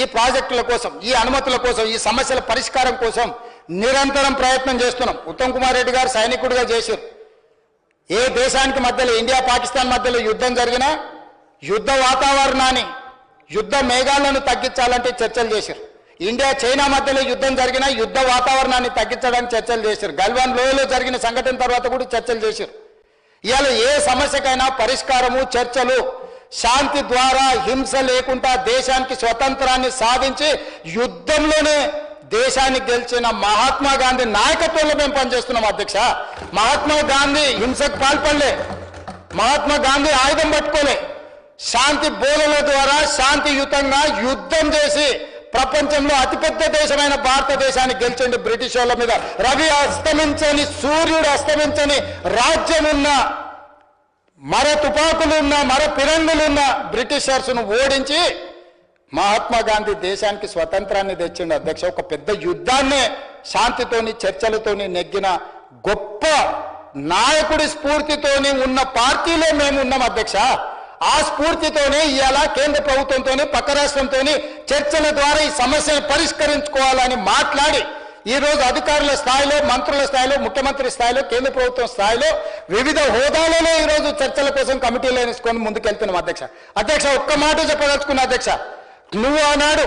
ఈ ప్రాజెక్టుల కోసం ఈ అనుమతుల కోసం ఈ సమస్యల పరిష్కారం కోసం నిరంతరం ప్రయత్నం చేస్తున్నాం. ఉత్తమ్ కుమార్ రెడ్డి గారు సైనికుడిగా చేశారు. ఏ దేశానికి మధ్యలో ఇండియా పాకిస్తాన్ మధ్యలో యుద్ధం జరిగినా యుద్ధ వాతావరణాన్ని యుద్ధ మేఘాలను తగ్గించాలంటే చర్చలు చేశారు. ఇండియా చైనా మధ్యలో యుద్ధం జరిగినా యుద్ధ వాతావరణాన్ని తగ్గించడానికి చర్చలు చేశారు. గల్వాన్ లోయలో జరిగిన సంఘటన తర్వాత కూడా చర్చలు చేశారు. ఇవాళ ఏ సమస్యకైనా పరిష్కారము చర్చలు శాంతి ద్వారా హింస లేకుండా దేశానికి స్వతంత్రాన్ని సాధించి యుద్ధంలోనే దేశాన్ని గెలిచిన మహాత్మా గాంధీ నాయకత్వంలో మేము పనిచేస్తున్నాం అధ్యక్ష. మహాత్మా గాంధీ హింసకు పాల్పడలే. మహాత్మా గాంధీ ఆయుధం పట్టుకోలే. శాంతి బోధల ద్వారా శాంతియుతంగా యుద్ధం చేసి ప్రపంచంలో అతిపెద్ద దేశమైన భారతదేశాన్ని గెలిచండి బ్రిటిష్ వాళ్ళ మీద. రవి అస్తమించని సూర్యుడు అస్తమించని రాజ్యం ఉన్న మర తుపాకులున్న మర పిరంగులున్న బ్రిటిషర్స్ను ఓడించి మహాత్మా గాంధీ దేశానికి స్వతంత్రాన్ని తెచ్చిండు అధ్యక్ష. ఒక పెద్ద యుద్ధాన్నే శాంతితోని చర్చలతోని నెగ్గిన గొప్ప నాయకుడి స్ఫూర్తితోని ఉన్న పార్టీలో మేము ఉన్నాం అధ్యక్ష. ఆ స్ఫూర్తితోనే ఇవాళ కేంద్ర ప్రభుత్వంతోని పక్క రాష్ట్రంతోని చర్చల ద్వారా ఈ సమస్యను పరిష్కరించుకోవాలని మాట్లాడి ఈ రోజు అధికారుల స్థాయిలో మంత్రుల స్థాయిలో ముఖ్యమంత్రి స్థాయిలో కేంద్ర ప్రభుత్వం స్థాయిలో వివిధ హోదాలలో ఈ రోజు చర్చల కోసం కమిటీలు వేసుకొని ముందుకెళ్తున్నాం అధ్యక్ష. అధ్యక్ష ఒక్క మాట చెప్పదలుచుకున్న అధ్యక్ష నువ్వు ఆనాడు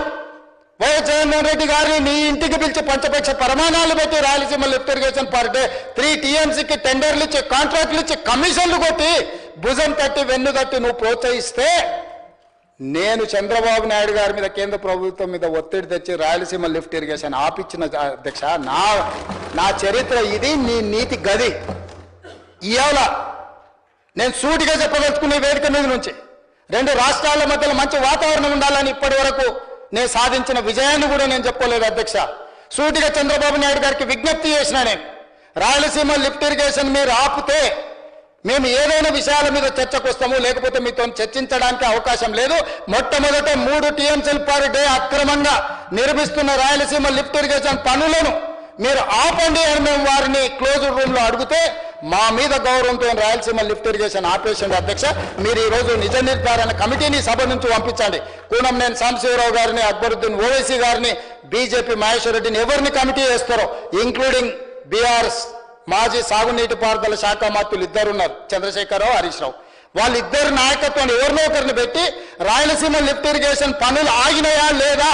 వైఎస్ జగన్మోహన్ రెడ్డి గారిని నీ ఇంటికి పిలిచి పంచపక్ష ప్రమాణాలు పెట్టి Rayalaseema lift irrigation per day three టీఎంసీకి టెండర్లు ఇచ్చి కాంట్రాక్ట్లు ఇచ్చి కమిషన్లు కొట్టి భుజం తట్టి వెన్ను తట్టి నువ్వు ప్రోత్సహిస్తే నేను చంద్రబాబు నాయుడు గారి మీద కేంద్ర ప్రభుత్వం మీద ఒత్తిడి తెచ్చి రాయలసీమ లిఫ్ట్ ఇరిగేషన్ ఆపిచ్చిన అధ్యక్ష నా నా చరిత్ర ఇది నీ నీతి గది. ఇవాళ నేను సూటిగా చెప్పదలుచుకునే వేదిక మీద నుంచి రెండు రాష్ట్రాల మధ్యలో మంచి వాతావరణం ఉండాలని ఇప్పటి వరకు నేను సాధించిన విజయాన్ని కూడా నేను చెప్పుకోలేదు అధ్యక్ష. సూటిగా చంద్రబాబు నాయుడు గారికి విజ్ఞప్తి చేసిన నేను రాయలసీమ లిఫ్ట్ ఇరిగేషన్ మీరు ఆపితే మేము ఏదైనా విషయాల మీద చర్చకు వస్తాము లేకపోతే మీతో చర్చించడానికి అవకాశం లేదు. మొట్టమొదట మూడు టీఎంసీలు పర్ డే అక్రమంగా నిర్మిస్తున్న రాయలసీమ లిఫ్ట్ ఇరిగేషన్ పనులను మీరు ఆపండి అని మేము వారిని క్లోజ్ రూమ్లో అడిగితే మా మీద గౌరవంతో రాయలసీమ లిఫ్ట్ ఇరిగేషన్ ఆపేషన్ అధ్యక్ష మీరు ఈ రోజు నిజ నిర్ధారణ కమిటీని సభ నుంచి పంపించండి. కూనంనేని సాంబశివరావు గారిని అక్బరుద్దీన్ ఓవైసీ గారిని బీజేపీ మహేశ్వర్ రెడ్డిని ఎవరిని కమిటీ వేస్తారో ఇంక్లూడింగ్ బీఆర్ మాజీ సాగునీటి పారుదల శాఖ మంత్రులు ఇద్దరు ఉన్నారు చంద్రశేఖరరావు హరీష్ రావు. వాళ్ళిద్దరు నాయకత్వం ఎవరినో ఒకరిని పెట్టి రాయలసీమ లిఫ్ట్ ఇరిగేషన్ పనులు ఆగినాయా లేదా?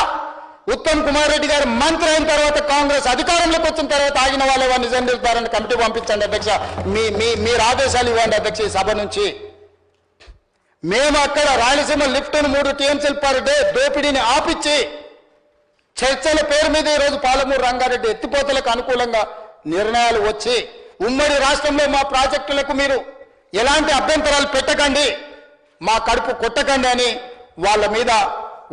ఉత్తమ్ కుమార్ రెడ్డి గారు మంత్రి అయిన తర్వాత కాంగ్రెస్ అధికారంలోకి వచ్చిన తర్వాత ఆగిన వాళ్ళ నిజం నిర్ధారణ కమిటీ పంపించండి అధ్యక్ష. మీ మీ మీరు ఆదేశాలు ఇవ్వండి అధ్యక్ష ఈ సభ నుంచి. మేము అక్కడ రాయలసీమ లిఫ్ట్ మూడు టీఎంసీలు పర్ డే దోపిడీని ఆపిచ్చి చర్చల పేరు మీద ఈరోజు పాలమూరు రంగారెడ్డి ఎత్తిపోతలకు అనుకూలంగా నిర్ణయాలు వచ్చి ఉమ్మడి రాష్ట్రంలో మా ప్రాజెక్టులకు మీరు ఎలాంటి అభ్యంతరాలు పెట్టకండి మా కడుపు కొట్టకండి అని వాళ్ళ మీద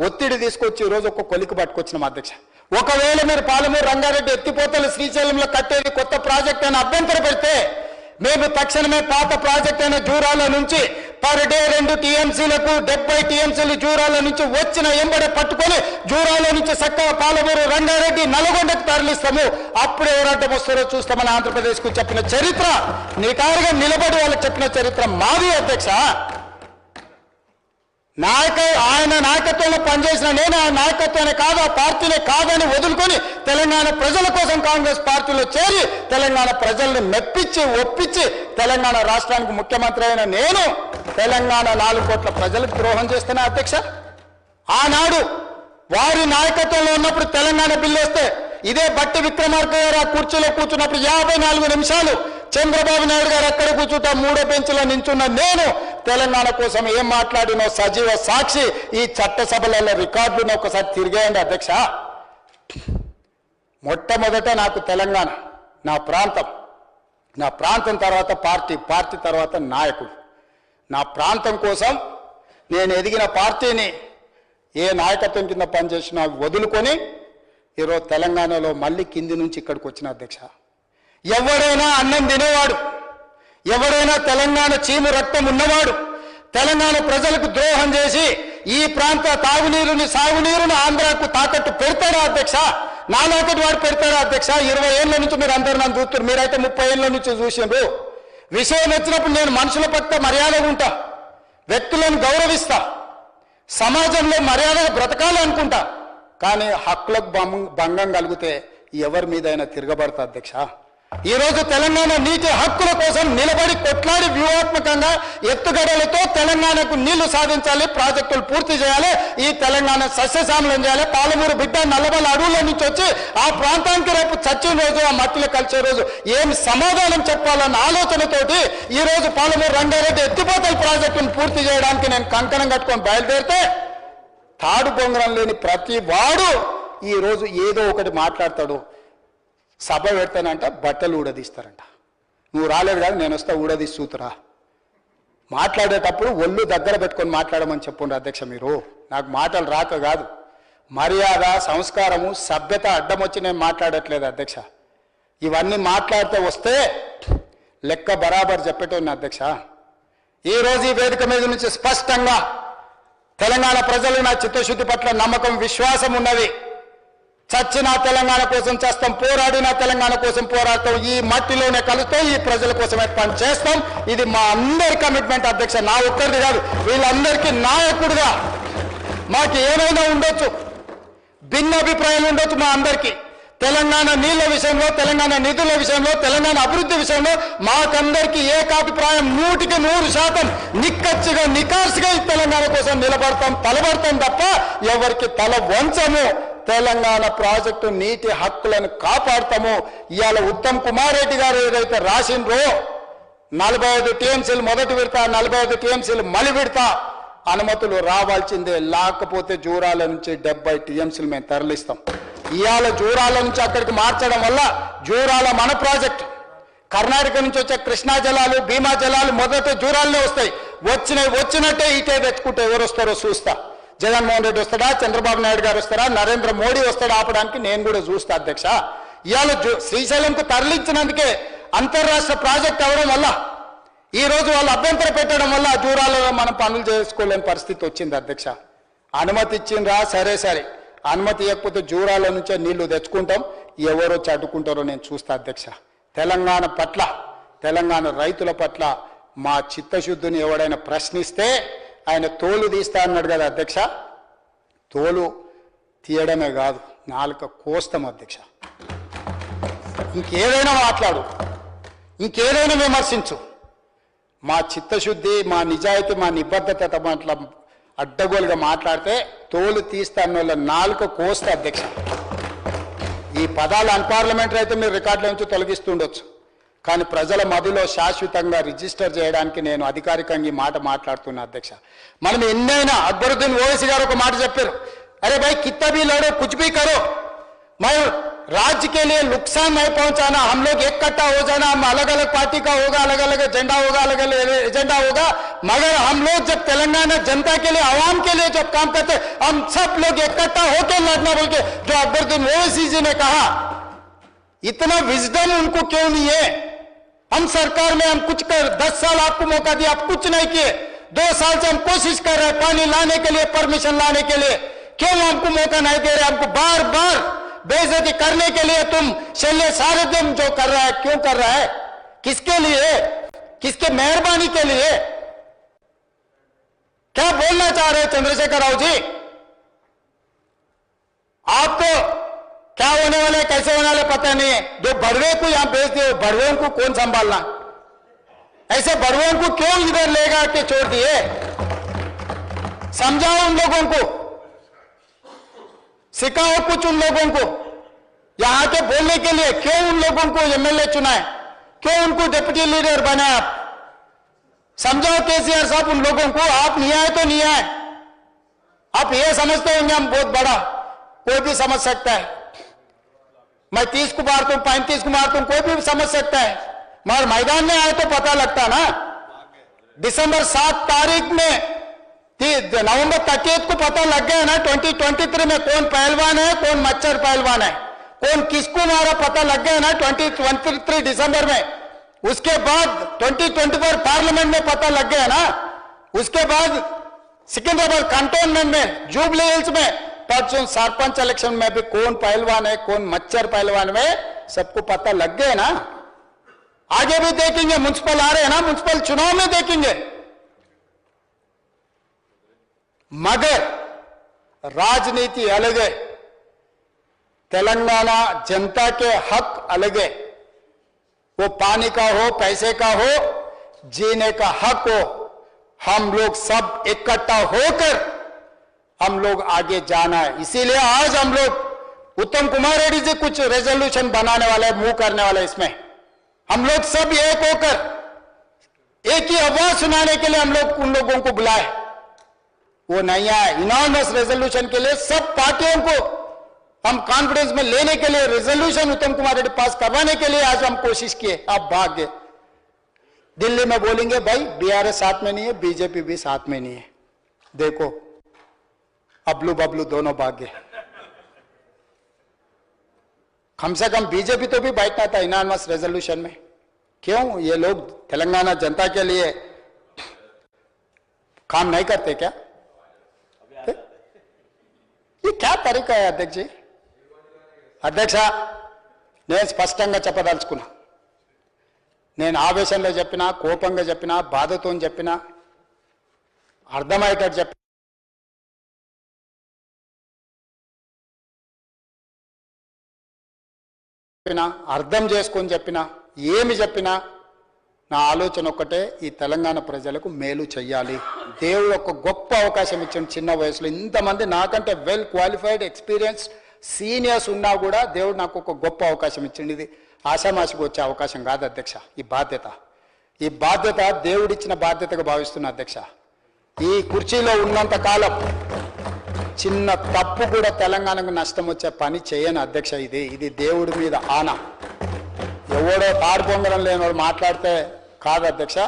ఒత్తిడి తీసుకొచ్చి ఈరోజు ఒక కొలికి పట్టుకొచ్చిన అధ్యక్ష. ఒకవేళ మీరు పాలమూరు రంగారెడ్డి ఎత్తిపోతలు శ్రీశైలంలో కట్టేది కొత్త ప్రాజెక్ట్ అని అభ్యంతర పెడితే మేము తక్షణమే పాత ప్రాజెక్ట్ అయిన జూరాల నుంచి పర్ డే రెండు టీఎంసీలకు డెబ్బై టీఎంసీలు జూరాల నుంచి వచ్చిన ఎంబడే పట్టుకొని జూరాల నుంచి చక్కగా పాలమూరు రంగారెడ్డి నల్గొండకు తరలిస్తాము. అప్పుడు ఎవరంటే వస్తారో చూస్తామని ఆంధ్రప్రదేశ్కు చెప్పిన చరిత్ర. నికారుగా నిలబడి వాళ్ళకి చెప్పిన చరిత్ర మాది అధ్యక్ష. నాయక ఆయన నాయకత్వంలో పనిచేసిన నేను ఆ నాయకత్వాన్ని కాదు ఆ పార్టీనే కాదని వదులుకొని తెలంగాణ ప్రజల కోసం కాంగ్రెస్ పార్టీలో చేరి తెలంగాణ ప్రజల్ని మెప్పించి ఒప్పించి తెలంగాణ రాష్ట్రానికి ముఖ్యమంత్రి అయిన నేను తెలంగాణ నాలుగు కోట్ల ప్రజలకు ద్రోహం చేస్తున్నా అధ్యక్ష. ఆనాడు వారి నాయకత్వంలో ఉన్నప్పుడు తెలంగాణ బిల్లు వస్తే ఇదే బట్టి విక్రమార్క గారు ఆ కుర్చీలో కూర్చున్నప్పుడు యాభై నాలుగు నిమిషాలు చంద్రబాబు నాయుడు గారు అక్కడ కూర్చుంటా మూడో బెంచ్లో నించున్న నేను తెలంగాణ కోసం ఏం మాట్లాడినో సజీవ సాక్షి ఈ చట్టసభలలో రికార్డులను ఒకసారి తిరిగేయండి అధ్యక్ష. మొట్టమొదట నాకు తెలంగాణ నా ప్రాంతం. నా ప్రాంతం తర్వాత పార్టీ పార్టీ తర్వాత నాయకుడు. నా ప్రాంతం కోసం నేను ఎదిగిన పార్టీని ఏ నాయకత్వం కింద పనిచేసినా వదులుకొని ఈరోజు తెలంగాణలో మళ్ళీ కింది నుంచి ఇక్కడికి వచ్చిన అధ్యక్ష. ఎవడైనా అన్నం తినేవాడు. ఎవరైనా తెలంగాణ చీము రక్తం ఉన్నవాడు తెలంగాణ ప్రజలకు ద్రోహం చేసి ఈ ప్రాంత తాగునీరుని సాగునీరుని ఆంధ్రాకు తాకట్టు పెడతాడా అధ్యక్ష? నాలాకటి వాడు పెడతాడా అధ్యక్ష? ఇరవై ఏళ్ళ నుంచి మీరు అందరు నన్ను చూస్తున్నారు. మీరైతే ముప్పై ఏళ్ళ నుంచి చూసినారు విషయం వచ్చినప్పుడు నేను మనుషుల పట్ల మర్యాదగా ఉంటా. వ్యక్తులను గౌరవిస్తా. సమాజంలో మర్యాదగా బ్రతకాలి అనుకుంటా. కానీ హక్కులకు భంగం కలిగితే ఎవరి మీదైనా తిరగబడతా అధ్యక్ష? ఈ రోజు తెలంగాణ నీటి హక్కుల కోసం నిలబడి కొట్లాడి వ్యూహాత్మకంగా ఎత్తుగడలతో తెలంగాణకు నీళ్ళు సాధించాలి ప్రాజెక్టులు పూర్తి చేయాలి ఈ తెలంగాణ సస్యశామలం చేయాలి. పాలమూరు బిడ్డ నల్లబల్ల అడవుల నుంచి వచ్చి ఆ ప్రాంతానికి రేపు చచ్చిన రోజు ఆ మట్టిలో కలిసే రోజు ఏం సమాధానం చెప్పాలన్న ఆలోచనతోటి ఈరోజు పాలమూరు రంగారెడ్డి ఎత్తిపోతల ప్రాజెక్టును పూర్తి చేయడానికి నేను కంకణం కట్టుకొని బయలుదేరితే తాడు బొంగరం లేని ప్రతి వాడు ఈ రోజు ఏదో ఒకటి మాట్లాడతాడు. సభ పెడతానంట బట్టలు ఊడదీస్తారంట. నువ్వు రాలేదు కాదు నేను వస్తా ఊడదీసి చూతురా. మాట్లాడేటప్పుడు ఒళ్ళు దగ్గర పెట్టుకొని మాట్లాడమని చెప్పండి అధ్యక్ష మీరు. నాకు మాటలు రాక కాదు. మర్యాద సంస్కారము సభ్యత అడ్డం వచ్చి నేను మాట్లాడట్లేదు అధ్యక్ష. ఇవన్నీ మాట్లాడితే వస్తే లెక్క బరాబర్ చెప్పేటోని అధ్యక్ష. ఈ రోజు ఈ వేదిక మీద నుంచి స్పష్టంగా తెలంగాణ ప్రజలు నా చిత్తశుద్ధి పట్ల నమ్మకం విశ్వాసం ఉన్నది చచ్చిన తెలంగాణ కోసం చేస్తాం పోరాడిన తెలంగాణ కోసం పోరాడతాం ఈ మట్టిలోనే కలుస్తాం ఈ ప్రజల కోసమే పని చేస్తాం. ఇది మా అందరి కమిట్మెంట్ అధ్యక్ష నా ఒక్కరిది కాదు వీళ్ళందరికీ నాయకుడుగా మాకు ఏమైనా ఉండొచ్చు. భిన్న అభిప్రాయాలు ఉండొచ్చు మా అందరికీ. తెలంగాణ నీళ్ళ విషయంలో తెలంగాణ నిధుల విషయంలో తెలంగాణ అభివృద్ధి విషయంలో మాకందరికీ ఏకాభిప్రాయం నూటికి నూరు శాతం నిక్కచ్చిగా నికార్సుగా ఈ తెలంగాణ కోసం నిలబడతాం తలబడతాం తప్ప ఎవరికి తల వంచము. తెలంగాణ ప్రాజెక్టు నీటి హక్కులను కాపాడతాము ఇవాళ ఉత్తమ్ కుమార్ రెడ్డి గారు ఏదైతే రాసిండ్రో నలభై ఐదు టీఎంసీలు మొదటి విడతా నలభై ఐదు టీఎంసీలు మలి విడతా అనుమతులు రావాల్సిందే. లేకపోతే జూరాల నుంచి డెబ్బై టీఎంసీలు మేము తరలిస్తాం. ఇవాళ జూరాల నుంచి అక్కడికి మార్చడం వల్ల జూరాల మన ప్రాజెక్ట్. కర్ణాటక నుంచి వచ్చే కృష్ణా జలాలు భీమా జలాలు మొదట జూరాలనే వస్తాయి. వచ్చినవి వచ్చినట్టే ఇటే తెచ్చుకుంటే ఎవరు వస్తారో చూస్తా. జగన్మోహన్ రెడ్డి వస్తాడా? చంద్రబాబు నాయుడు గారు వస్తారా? నరేంద్ర మోడీ వస్తాడా? ఆపడానికి నేను కూడా చూస్తా అధ్యక్ష. ఇవాళ శ్రీశైలంకు తరలించినందుకే అంతర్రాష్ట్ర ప్రాజెక్ట్ అవడం వల్ల ఈ రోజు వాళ్ళు అభ్యంతరం పెట్టడం వల్ల దూరాలలో మనం పనులు చేసుకోలేని పరిస్థితి వచ్చింది అధ్యక్ష. అనుమతి ఇచ్చిండ్రా? సరే సరే. అనుమతి ఇవ్వకపోతే జూరాల నుంచే నీళ్ళు తెచ్చుకుంటాం. ఎవరో చడ్డుకుంటారో నేను చూస్తా అధ్యక్ష. తెలంగాణ పట్ల తెలంగాణ రైతుల పట్ల మా చిత్తశుద్ధిని ఎవడైనా ప్రశ్నిస్తే ఆయన తోలు తీస్తా అన్నాడు కదా అధ్యక్ష. తోలు తీయడమే కాదు నాలుక కోస్తాం అధ్యక్ష. ఇంకేదైనా మాట్లాడు ఇంకేదైనా విమర్శించు. మా చిత్తశుద్ధి మా నిజాయితీ మా నిబద్ధత అట్లా అడ్డగోలుగా మాట్లాడితే తోలు తీస్తాను వాళ్ళ నాలుక కోస్తా అధ్యక్ష. ఈ పదాలు అన్పార్లమెంటరీ అయితే మీరు రికార్డుల నుంచి తొలగిస్తుండొచ్చు కానీ ప్రజల మదిలో శాశ్వతంగా రిజిస్టర్ చేయడానికి నేను అధికారికంగా ఈ మాట మాట్లాడుతున్నా అధ్యక్ష మనం ఎన్నైనా అక్బరుద్దీన్ ఓవైసీ గారు ఒక మాట చెప్పారు అరే भाई कितना भी लड़ो कुछ भी करो मैं राज्य के लिए नुकसान नहीं पहुंचाना हम लोग एक कट्टा हो जाना हम अलग अलग पार्टी का होगा अलग अलग एजेंडा होगा अलग अलग एजेंडा होगा मगर हम लोग जब तेलंगाना जनता के लिए आवाम के लिए जब काम करते हम सब लोग इकट्ठा होकर लड़ना बोल के जो अकबरुद्दीन ओवैसी जी ने कहा इतना विजडम उनको क्यों नहीं है हम सरकार में हम कुछ कर, दस साल आपको मौका दिया, आप कुछ नहीं किए। दो साल से हम कोशिश कर रहे हैं पानी लाने के लिए, परमिशन लाने के लिए। क्यों हमको मौका नहीं दे रहे? हमको बार बार बेइज्जती करने के लिए तुम शल्य सारे दिन जो कर रहा है, क्यों कर रहा है? किसके लिए? किसके मेहरबानी के लिए? क्या बोलना चाह रहे चंद्रशेखर राव जी? आपको क्या होने वाले कैसे होने वाले पता नहीं है। जो बड़वे को यहाँ भेज दिए बड़वे को कौन संभालना? ऐसे बड़वों को क्यों इधर लेगा के छोड़ दिए? समझाओ उन लोगों को। सिखाओ कुछ उन लोगों को। यहाँ के बोलने के लिए क्यों उन लोगों को एमएलए चुनाए? क्यों उनको डिप्टी लीडर बनाया आप? समझाओ केसीआर साहब उन लोगों को, आप नहीं आए तो नहीं आए। आप ये समझते होंगे हम बहुत बड़ा। कोई भी समझ सकता है। मैं तीस को मारता हूँ पैंतीस को मारता हूँ कोई भी समझ सकता है। मगर मैदान में आए तो पता लगता ना। दिसंबर सात तारीख में नवंबर थर्टी को पता लग गया ना, ट्वेंटी ट्वेंटी थ्री में कौन पहलवान है, कौन मच्छर पहलवान है। कौन किसको मारा पता लग गया ना, ट्वेंटी ट्वेंटी थ्री दिसंबर में। उसके बाद ट्वेंटी ट्वेंटी फोर पार्लियामेंट में पता लग गया ना। उसके बाद सिकंदराबाद कंटोनमेंट में जुबली हिल्स में परसों सरपंच इलेक्शन में भी कौन पहलवान है, कौन मच्छर पहलवान में सबको पता लग गया ना? आगे भी देखेंगे म्यूनसिपल आ रहे हैं ना म्यूनसिपल चुनाव में देखेंगे। मगर राजनीति अलग है, तेलंगाना जनता के हक अलग है। वो पानी का हो, पैसे का हो, जीने का हक हो, हम लोग सब इकट्ठा होकर हम लोग आगे जाना है। इसीलिए आज हम लोग उत्तम कुमार रेड्डी जी कुछ रेजोल्यूशन बनाने वाले हैं मूव करने वाले इसमें। हम लोग सब एक होकर, एक ही आवाज़ सुनाने के लिए हम लोग उन लोगों को बुलाए। वो नहीं आए। इनॉर्मस रेजोल्यूशन के लिए सब पार्टियों को हम कॉन्फिडेंस में लेने के लिए रेजोल्यूशन उत्तम कुमार रेड्डी पास करवाने के लिए आज हम कोशिश किए। आप भाग गए दिल्ली में बोलेंगे, भाई बीआरएस साथ में नहीं है बीजेपी भी साथ में नहीं है। देखो अबलू बबलू दोनों भाग गए कम से कम बीजेपी तो भी बैठना था इनानमस रेजोल्यूशन में क्यों ये लोग तेलंगाना जनता के लिए काम नहीं करते क्या ये क्या तरीका है अध्यक्ष जी అధ్యక్ష నేను స్పష్టంగా చెప్పదలుచుకున్నా నేను ఆవేశంలో చెప్పినా కోపంగా చెప్పినా బాధతో చెప్పినా అర్థమయ్యేటట్టు చెప్పిన అర్థం చేసుకొని చెప్పినా ఏమి చెప్పినా నా ఆలోచన ఒక్కటే ఈ తెలంగాణ ప్రజలకు మేలు చెయ్యాలి. దేవుడు ఒక గొప్ప అవకాశం ఇచ్చిన చిన్న వయసులో ఇంతమంది నాకంటే వెల్ క్వాలిఫైడ్ ఎక్స్పీరియన్స్ సీనియర్స్ ఉన్నా కూడా దేవుడు నాకు ఒక గొప్ప అవకాశం ఇచ్చింది. ఇది ఆషామాషికి వచ్చే అవకాశం కాదు అధ్యక్ష ఈ బాధ్యత. ఈ బాధ్యత దేవుడిచ్చిన బాధ్యతగా భావిస్తున్న అధ్యక్ష. ఈ కుర్చీలో ఉన్నంత కాలం చిన్న తప్పు కూడా తెలంగాణకు నష్టం వచ్చే పని చేయని అధ్యక్ష ఇది. ఇది దేవుడి మీద ఆన. ఎవడో తాడు పొంగడం లేనివాడు మాట్లాడితే కాదు అధ్యక్ష.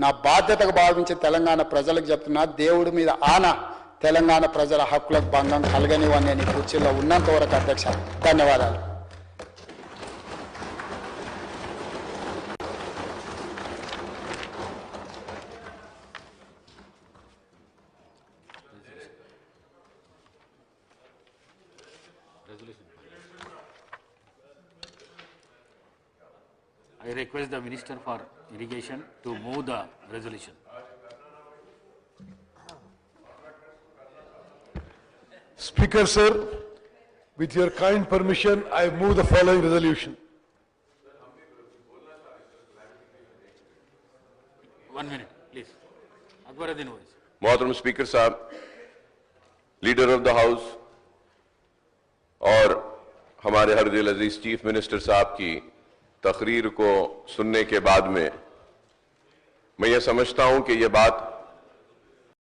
నా బాధ్యతగా భావించి తెలంగాణ ప్రజలకు చెప్తున్నా దేవుడి మీద ఆన తెలంగాణ ప్రజల హక్కులకు భంగం కలగనివని నేను కుర్చీలో ఉన్నంత వరకు అధ్యక్ష. ధన్యవాదాలు. I request the Minister for Irrigation to move the resolution. Speaker, sir, with your kind permission, I move the following resolution. One minute, please. Akbaruddin voice. मोहतरम स्पीकर साहब लीडर ऑफ द हाउस और हमारे हर दिल अजीज chief minister साहब की तकरीर को सुनने के बाद में मैं ये समझता हूँ कि यह बात